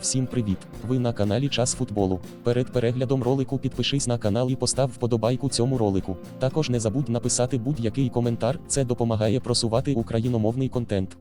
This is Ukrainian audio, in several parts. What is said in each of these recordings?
Всім привіт! Ви на каналі Час футболу. Перед переглядом ролику підпишись на канал і постав вподобайку цьому ролику. Також не забудь написати будь-який коментар, це допомагає просувати україномовний контент.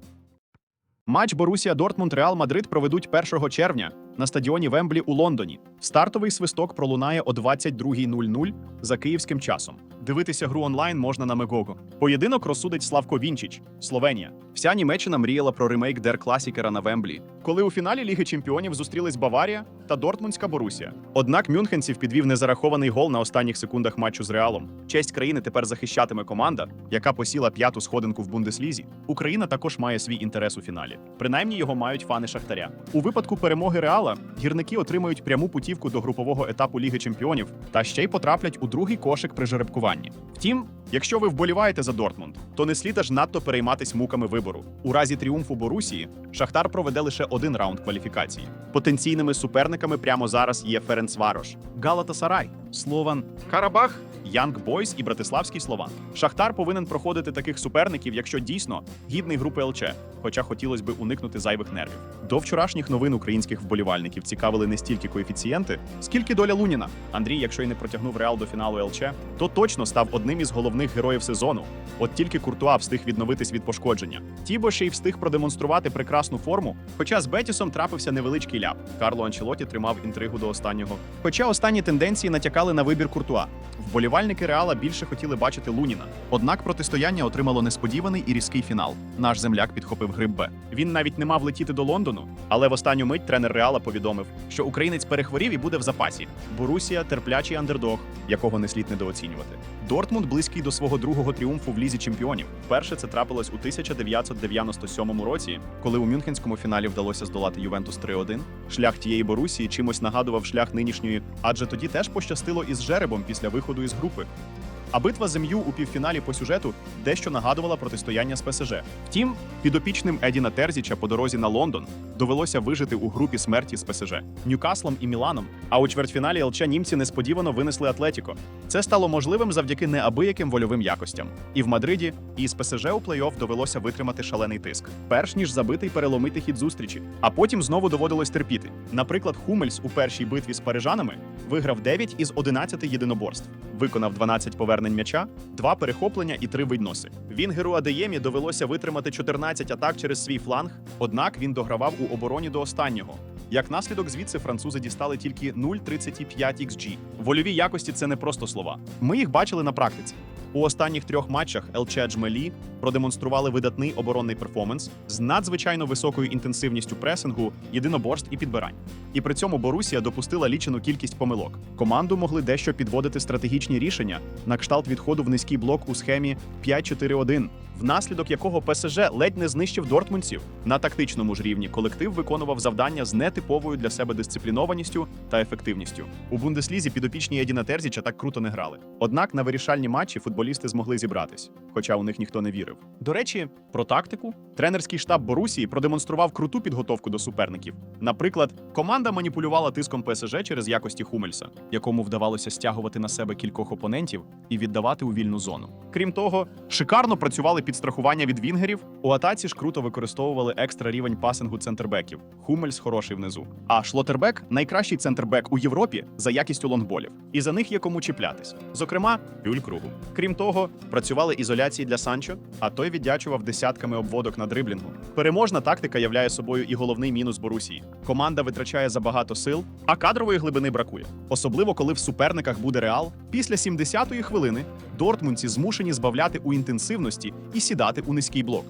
Матч Борусія Дортмунд Реал Мадрид проведуть 1 червня на стадіоні Вемблі у Лондоні. Стартовий свисток пролунає о 22.00 за київським часом. Дивитися гру онлайн можна на Мегого. Поєдинок розсудить Славко Вінчич, Словенія. Вся Німеччина мріяла про ремейк Дер Класікера на Вемблі, коли у фіналі Ліги Чемпіонів зустрілись Баварія та Дортмундська Борусія. Однак мюнхенців підвів незарахований гол на останніх секундах матчу з Реалом. Честь країни тепер захищатиме команда, яка посіла п'яту сходинку в Бундеслізі. Україна також має свій інтерес у фіналі. Принаймні його мають фани Шахтаря. У випадку перемоги Реала гірники отримають пряму путівку до групового етапу Ліги Чемпіонів та ще й потраплять у другий кошик при жеребкуванні. Втім, якщо ви вболіваєте за Дортмунд, то не слід аж надто перейматись муками вибору. У разі тріумфу Борусії Шахтар проведе лише один раунд кваліфікації. Потенційними суперниками прямо зараз є Ференцварош, Галатасарай, Слован, Карабах, Янг Бойс і Братиславський Слован. Шахтар повинен проходити таких суперників, якщо дійсно гідний групи ЛЧ, хоча хотілося би уникнути зайвих нервів. До вчорашніх новин українських вболівальників цікавили не стільки коефіцієнти, скільки доля Луніна. Андрій, якщо й не протягнув Реал до фіналу ЛЧ, то точно став одним із головних героїв сезону. От тільки Куртуа встиг відновитись від пошкодження. Тібо ще й встиг продемонструвати прекрасну форму. Хоча з Бетісом трапився невеличкий ляп. Карло Анчелоті тримав інтригу до останнього. Хоча останні тенденції натякали на вибір Куртуа. Вболівальники Реала більше хотіли бачити Луніна. Однак протистояння отримало несподіваний і різкий фінал. Наш земляк підхопив гриб Б. Він навіть не мав летіти до Лондону, але в останню мить тренер Реала повідомив, що українець перехворів і буде в запасі. Борусія терплячий андердог, якого не слід недооцінювати. Дортмунд близький до свого другого тріумфу в лізі чемпіонів. Перше це трапилось у 1997 році, коли у мюнхенському фіналі вдалося здолати Ювентус 3-1. Шлях тієї Борусії чимось нагадував шлях нинішньої, адже тоді теж пощастило із жеребом після виходу із групи. Open. А битва з МЮ у півфіналі по сюжету дещо нагадувала протистояння з ПСЖ. Втім, підопічним Едіна Терзіча по дорозі на Лондон довелося вижити у групі смерті з ПСЖ, Ньюкаслом і Міланом. А у чвертьфіналі ЛЧ німці несподівано винесли Атлетіко. Це стало можливим завдяки неабияким вольовим якостям. І в Мадриді, і з ПСЖ у плей-офф довелося витримати шалений тиск, перш ніж забити й переломити хід зустрічі. А потім знову доводилось терпіти. Наприклад, Хумельс у першій битві з парижанами виграв 9 із 11 єдиноборств, виконав 12 повернень м'яча, два перехоплення і три видноси. Вінгеру Адеємі довелося витримати 14 атак через свій фланг, однак він догравав у обороні до останнього. Як наслідок звідси французи дістали тільки 0,35 XG. Вольові якості це не просто слова. Ми їх бачили на практиці. У останніх трьох матчах ЛЧ Джмелі продемонстрували видатний оборонний перформанс з надзвичайно високою інтенсивністю пресингу, єдиноборств і підбирань. І при цьому Борусія допустила лічену кількість помилок. Команду могли дещо підводити стратегічні рішення на кшталт відходу в низький блок у схемі 5-4-1, внаслідок якого ПСЖ ледь не знищив дортмундців. На тактичному ж рівні колектив виконував завдання з нетиповою для себе дисциплінованістю та ефективністю. У Бундеслізі підопічні Едіна Терзіча так круто не грали. Однак на вирішальні матчі футболісти змогли зібратись, хоча у них ніхто не вірив. До речі, про тактику тренерський штаб Борусії продемонстрував круту підготовку до суперників. Наприклад, команда маніпулювала тиском ПСЖ через якості Хумельса, якому вдавалося стягувати на себе кількох опонентів і віддавати у вільну зону. Крім того, шикарно працювали підстрахування від вінгерів. У атаці ж круто використовували екстра рівень пасингу центрбеків. Хумельс хороший внизу. А Шлотербек найкращий центрбек у Європі за якістю лонгболів. І за них є кому чіплятись. Зокрема, Юль Кругу. Крім того, працювали ізоляції для Санчо, а той віддячував десятками обводок на дриблінгу. Переможна тактика являє собою і головний мінус Борусії. Команда витрачає забагато сил, а кадрової глибини бракує. Особливо коли в суперниках буде реал. Після 70-ї хвилини дортмундці змушені збавляти у інтенсивності і сідати у низький блок.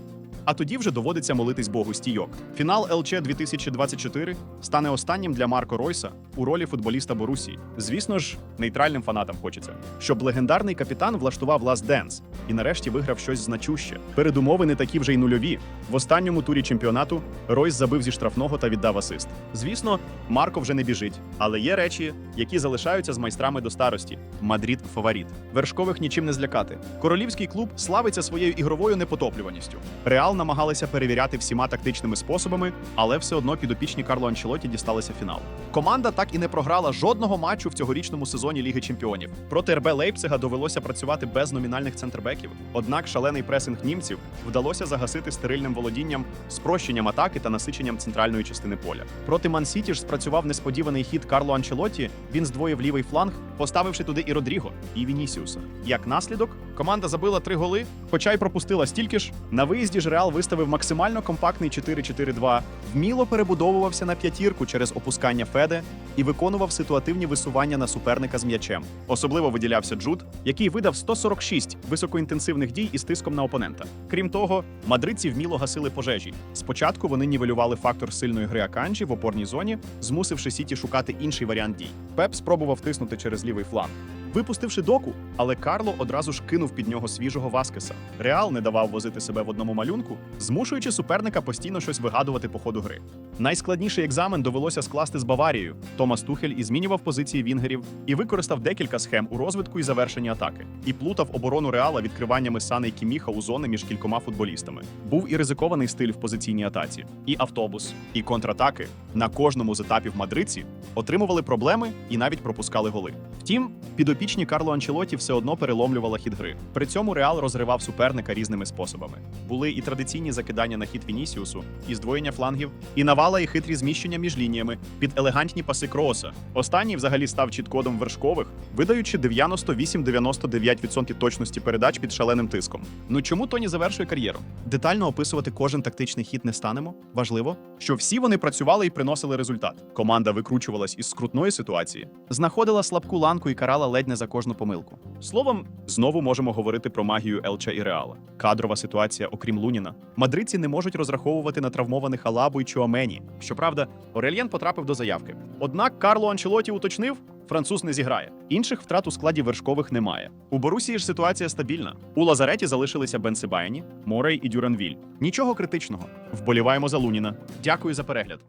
А тоді вже доводиться молитись Богу стійок. Фінал ЛЧ 2024 стане останнім для Марко Ройса у ролі футболіста Борусії. Звісно ж, нейтральним фанатам хочеться, щоб легендарний капітан влаштував Last Dance і нарешті виграв щось значуще. Передумови не такі вже й нульові. В останньому турі чемпіонату Ройс забив зі штрафного та віддав асист. Звісно, Марко вже не біжить, але є речі, які залишаються з майстрами до старості. Мадрид фаворит. Вершкових нічим не злякати. Королівський клуб славиться своєю ігровою непотоплюваністю. Реал намагалися перевіряти всіма тактичними способами, але все одно підопічні Карло Анчелоті дісталися фінал. Команда так і не програла жодного матчу в цьогорічному сезоні Ліги Чемпіонів. Проти РБ Лейпцига довелося працювати без номінальних центрбеків. Однак шалений пресинг німців вдалося загасити стерильним володінням, спрощенням атаки та насиченням центральної частини поля. Проти Ман-Сіті ж спрацював несподіваний хід Карло Анчелоті. Він здвоїв лівий фланг, поставивши туди і Родріго, і Вінісіуса. Як наслідок, команда забила три голи, хоча й пропустила стільки ж. На виїзді ж Реал виставив максимально компактний 4-4-2, вміло перебудовувався на п'ятірку через опускання Феде і виконував ситуативні висування на суперника з м'ячем. Особливо виділявся Джуд, який видав 146 високоінтенсивних дій із тиском на опонента. Крім того, мадридці вміло гасили пожежі. Спочатку вони нівелювали фактор сильної гри Аканджі в опорній зоні, змусивши Сіті шукати інший варіант дій. Пеп спробував тиснути через лівий фланг. Випустивши доку, але Карло одразу ж кинув під нього свіжого Васкеса. Реал не давав возити себе в одному малюнку, змушуючи суперника постійно щось вигадувати по ходу гри. Найскладніший екзамен довелося скласти з Баварією. Томас Тухель і змінював позиції вінгерів і використав декілька схем у розвитку і завершенні атаки, і плутав оборону Реала відкриваннями Сани і Кіміха у зони між кількома футболістами. Був і ризикований стиль в позиційній атаці, і автобус, і контратаки на кожному з етапів мадридці отримували проблеми і навіть пропускали голи. Втім, підопічні Карло Анчелоті все одно переломлювала хід гри. При цьому Реал розривав суперника різними способами. Були і традиційні закидання на хід Вінісіусу, і здвоєння флангів, і навала і хитрі зміщення між лініями під елегантні паси Крооса. Останній взагалі став чіткодом вершкових, видаючи 98-99% точності передач під шаленим тиском. Ну чому Тоні завершує кар'єру? Детально описувати кожен тактичний хід не станемо. Важливо, що всі вони працювали і приносили результат. Команда викручувалась із скрутної ситуації, знаходила слабку ланку і карала ледь не за кожну помилку. Словом, знову можемо говорити про магію Елча і Реала. Кадрова ситуація, окрім Луніна. Мадридці не можуть розраховувати на травмованих Алабу і Чуамені. Щоправда, Орельєн потрапив до заявки. Однак Карло Анчелоті уточнив. Француз не зіграє. Інших втрат у складі вершкових немає. У Борусії ж ситуація стабільна. У Лазареті залишилися Бенсебайні, Морей і Дюранвіль. Нічого критичного. Вболіваємо за Луніна. Дякую за перегляд.